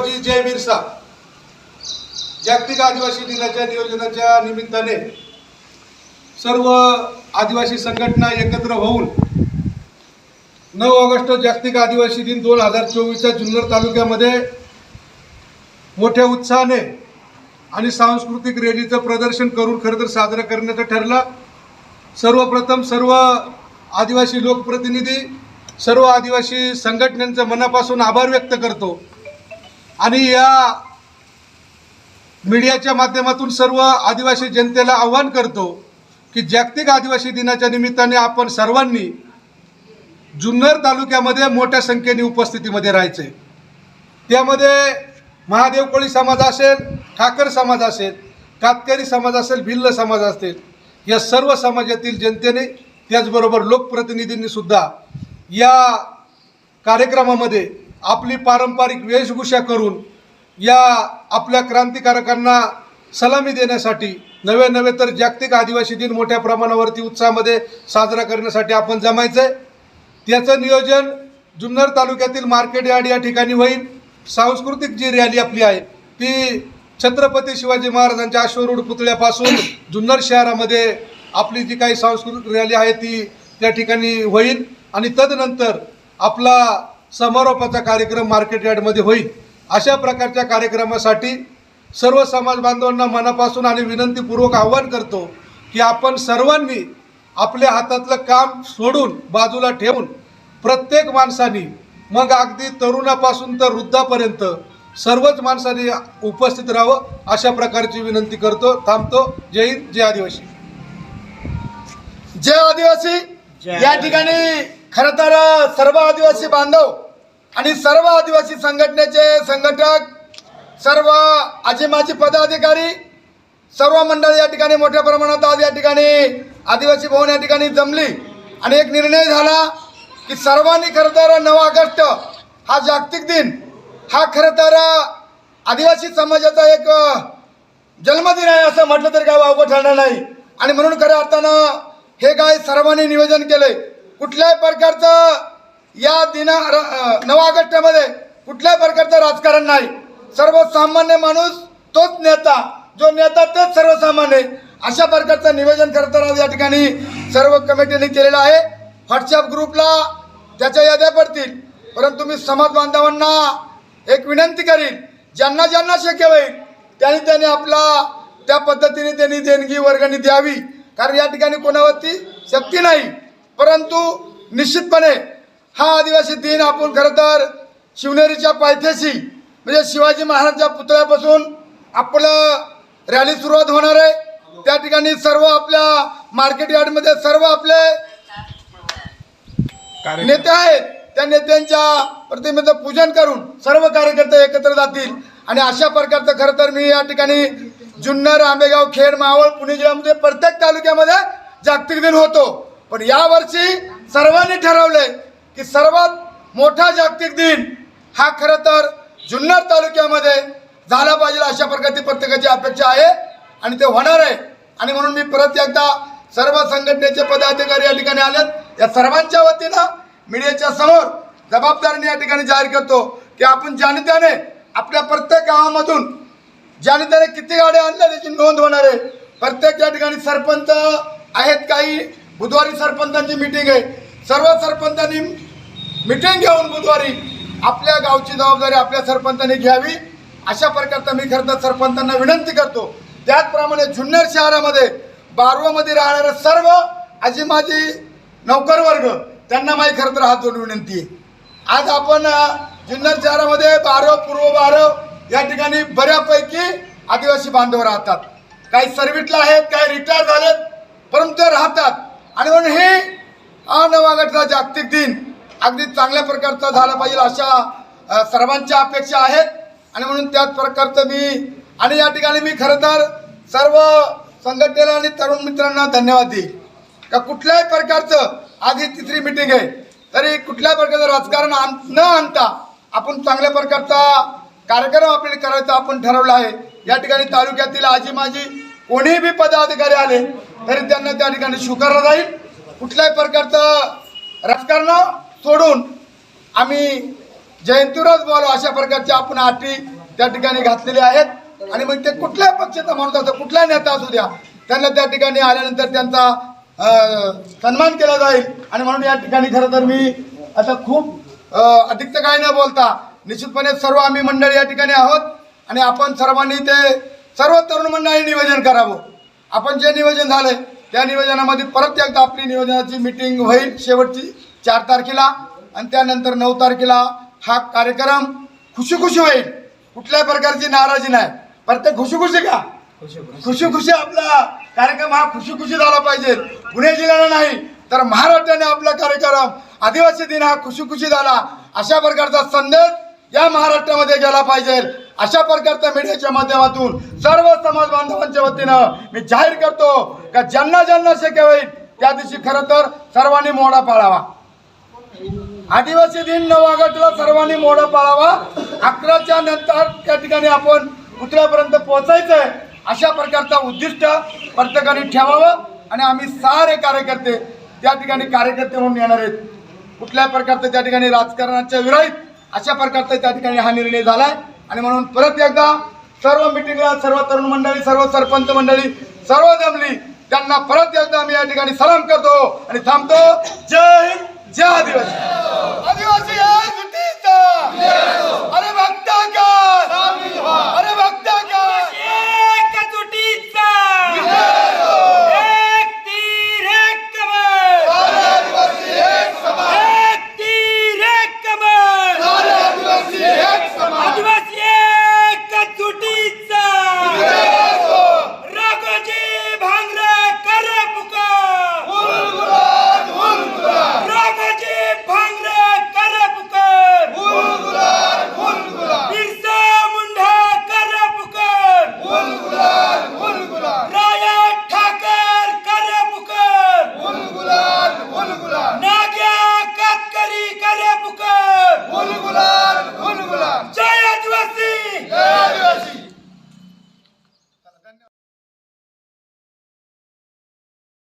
रामोजी जय बिरसा. जागतिक आदिवासी दिनाच्या नियोजनाच्या निमित्ताने सर्व आदिवासी संघटना एकत्र होऊन नऊ ऑगस्ट जागतिक आदिवासी दिन दोन हजार चोवीसच्या जुन्नर तालुक्यामध्ये मोठ्या उत्साहाने आणि सांस्कृतिक रॅलीचं प्रदर्शन करून खरं तर साजरं करण्याचं ठरलं. सर्वप्रथम सर्व आदिवासी लोकप्रतिनिधी सर्व आदिवासी संघटनांचं मनापासून आभार व्यक्त करतो. आणि या मीडियाच्या माध्यमातून सर्व आदिवासी जनतेला आव्हान करतो की जागतिक आदिवासी दिनाच्या निमित्ताने आपण सर्वांनी जुन्नर तालुक्यामध्ये मोठ्या संख्येने उपस्थितीमध्ये राहायचे. त्यामध्ये महादेव कोळी समाज असेल ठाकर समाज असेल कातकरी समाज असेल भिल्ल समाज असेल या सर्व समाजातील जनतेने त्याचबरोबर लोकप्रतिनिधींनी सुद्धा या कार्यक्रमामध्ये आपली पारंपरिक वेशभूषा करून या आपल्या क्रांतिकारकांना सलामी देण्यासाठी नवे नवे तर जागतिक आदिवासी दिन मोठ्या प्रमाणावरती उत्साहामध्ये साजरा करण्यासाठी आपण जमायचं आहे त्याचं नियोजन जुन्नर तालुक्यातील मार्केट यार्ड या ठिकाणी होईल. सांस्कृतिक जी रॅली आपली आहे ती छत्रपती शिवाजी महाराजांच्या अश्वरूढ पुतळ्यापासून जुन्नर शहरामध्ये आपली जी काही सांस्कृतिक रॅली आहे ती त्या ठिकाणी होईल. आणि तदनंतर आपला समारोपाचा कार्यक्रम मार्केट यार्डमध्ये होईल. अशा प्रकारच्या कार्यक्रमासाठी सर्व समाज बांधवांना मनापासून आणि विनंतीपूर्वक आव्हान करतो की आपण सर्वांनी आपल्या हातातलं काम सोडून बाजूला ठेवून प्रत्येक माणसानी मग अगदी तरुणापासून तर वृद्धापर्यंत सर्वच माणसांनी उपस्थित राहावं अशा प्रकारची विनंती करतो थांबतो. जय हिंद जय आदिवासी. जय आदिवासी. या ठिकाणी खर तर सर्व आदिवासी बांधव आणि सर्व आदिवासी संघटनेचे संघटक सर्व आजीमाजी पदाधिकारी सर्व मंडळ या ठिकाणी मोठ्या प्रमाणात आज या ठिकाणी आदिवासी भवन या ठिकाणी जमली. आणि एक निर्णय झाला की सर्वांनी खरं तर नऊ ऑगस्ट हा जागतिक दिन हा खरं तर आदिवासी समाजाचा एक जन्मदिन आहे असं म्हटलं तरी काय वावगं ठरणार नाही. आणि म्हणून खऱ्या अर्थानं हे काय सर्वांनी नियोजन केलंय. कुठल्याही प्रकारचं या दिना र- नऊ ऑगस्टमध्ये कुठल्याही प्रकारचं राजकारण नाही. सर्वसामान्य माणूस तोच नेता जो नेता तेच सर्वसामान्य अशा प्रकारचं निवेदन खरं या ठिकाणी सर्व कमिटीने केलेलं आहे. व्हॉट्सअप ग्रुपला त्याच्या याद्या पडतील. परंतु मी समाज बांधवांना एक विनंती करीन ज्यांना ज्यांना शक्य होईल त्यांनी त्यांनी आपला त्या पद्धतीने त्यांनी देणगी वर्गणी द्यावी. कारण या ठिकाणी कोणावरती शक्ती नाही. परंतु निश्चितपणे हा आदिवासी दिन आपण खरं तर शिवनेरीच्या पायथ्याशी म्हणजे शिवाजी महाराजांच्या पुतळ्यापासून आपलं रॅली सुरुवात होणार आहे. त्या ठिकाणी सर्व आपल्या मार्केट यार्डमध्ये सर्व आपले नेते आहेत. त्या नेत्यांच्या प्रतिमेचं पूजन करून सर्व कार्यकर्ते एकत्र जातील. आणि अशा प्रकारचं खरं तर मी या ठिकाणी जुन्नर आंबेगाव खेड मावळ पुणे जिल्ह्यामध्ये प्रत्येक तालुक्यामध्ये जागतिक दिन होतो. पण यावर्षी सर्वांनी ठरवलंय की सर्वात मोठा जागतिक दिन हा खरं तर जुन्नर तालुक्यामध्ये झाला पाहिजे अशा प्रकारची प्रत्येकाची अपेक्षा आहे आणि ते होणार आहे. आणि म्हणून मी परत एकदा सर्व संघटनेचे पदाधिकारी या ठिकाणी आलेत. या सर्वांच्या वतीनं मीडियाच्या समोर जबाबदारीने या ठिकाणी जाहीर करतो की आपण ज्याने आपल्या प्रत्येक गावामधून ज्याने किती गाड्या आणल्या त्याची नोंद होणार आहे. प्रत्येक या ठिकाणी सरपंच आहेत काही बुधवारी सरपंचांची मिटिंग आहे. सर्व सरपंचांनी मिटिंग घेऊन बुधवारी आपल्या गावची जबाबदारी आपल्या सरपंचांनी घ्यावी. अशा प्रकारचा मी खरं तर सरपंचांना विनंती करतो. त्याचप्रमाणे जुन्नर शहरामध्ये बारवामध्ये राहणारे सर्व आजी माझी नौकरवर्ग त्यांना माझी खरं तर हात जोडून विनंती आहे. आज आपण जुन्नर शहरामध्ये बारव पूर्व बारव या ठिकाणी बऱ्यापैकी आदिवासी बांधव राहतात. काही सर्विसला आहेत काही रिटायर झालेत परंतु आणि म्हणून हे हा नवागडचा जागतिक दिन अगदी चांगल्या प्रकारचा झाला पाहिजे अशा सर्वांच्या अपेक्षा आहेत. आणि म्हणून त्याच प्रकारचं मी आणि या ठिकाणी मी खरं तर सर्व संघटनेला आणि तरुण मित्रांना धन्यवाद देईल का कुठल्याही प्रकारचं आज ही तिसरी मिटिंग आहे तरी कुठल्याही प्रकारचं राजकारण आण न आणता आपण चांगल्या प्रकारचा कार्यक्रम आपल्याला करायचा आपण ठरवला आहे. या ठिकाणी तालुक्यातील आजी माझी कोणीही बी पदाधिकारी आले तरी त्यांना त्या ठिकाणी स्वीकारलं जाईल. कुठल्याही प्रकारचं राजकारण सोडून आम्ही जयंतीवरच बोलो अशा प्रकारच्या आपण अटी त्या ठिकाणी घातलेल्या आहेत. आणि मग ते कुठल्याही पक्षाचा माणूस असो कुठलाही नेता असू द्या त्यांना त्या ठिकाणी आल्यानंतर त्यांचा सन्मान केला जाईल. आणि म्हणून या ठिकाणी खरं तर मी आता खूप अधिक तर काय न बोलता निश्चितपणे सर्व आम्ही मंडळी या ठिकाणी आहोत. आणि आपण सर्वांनी ते सर्व तरुण मंडळी नियोजन करावं. आपण जे नियोजन झालंय त्या नियोजनामध्ये परत एकदा आपली नियोजनाची मिटिंग होईल शेवटची चार तारखेला आणि त्यानंतर नऊ तारखेला हा कार्यक्रम खुशी खुशी होईल. कुठल्याही प्रकारची नाराजी नाही. प्रत्येक खुशी खुशी का? खुशी खुशी आपला कार्यक्रम हा खुशी खुशी झाला पाहिजे. पुणे जिल्ह्याला नाही तर महाराष्ट्राने आपला कार्यक्रम आदिवासी दिन हा खुशी खुशी झाला. अशा प्रकारचा संदेश या महाराष्ट्रामध्ये गेला पाहिजे. अशा प्रकारच्या मीडियाच्या माध्यमातून सर्व समाज बांधवांच्या वतीनं मी जाहीर करतो का ज्यांना ज्यांना शक्य होईल त्या दिवशी खरं तर सर्वांनी मोडा पाळावा. आदिवासी दिन नऊ ऑगस्टला सर्वांनी मोडा पाळावा. अकराच्या नंतर त्या ठिकाणी आपण कुत्र्यापर्यंत पोहोचायचं आहे अशा प्रकारचा उद्दिष्ट प्रत्येकाने ठेवावं आणि आम्ही सारे कार्यकर्ते त्या ठिकाणी कार्यकर्ते म्हणून येणार आहेत. कुठल्या प्रकारचं त्या ठिकाणी राजकारणाच्या विरोधात अशा प्रकारचा त्या ठिकाणी हा निर्णय झालाय. आणि म्हणून परत एकदा सर्व मिटिंगला सर्व तरुण मंडळी सर्व सरपंच मंडळी सर्व जमली त्यांना परत एकदा मी या ठिकाणी सलाम करतो आणि थांबतो. जय हिंद जय आदिवासी. आदिवासी. పులుగుల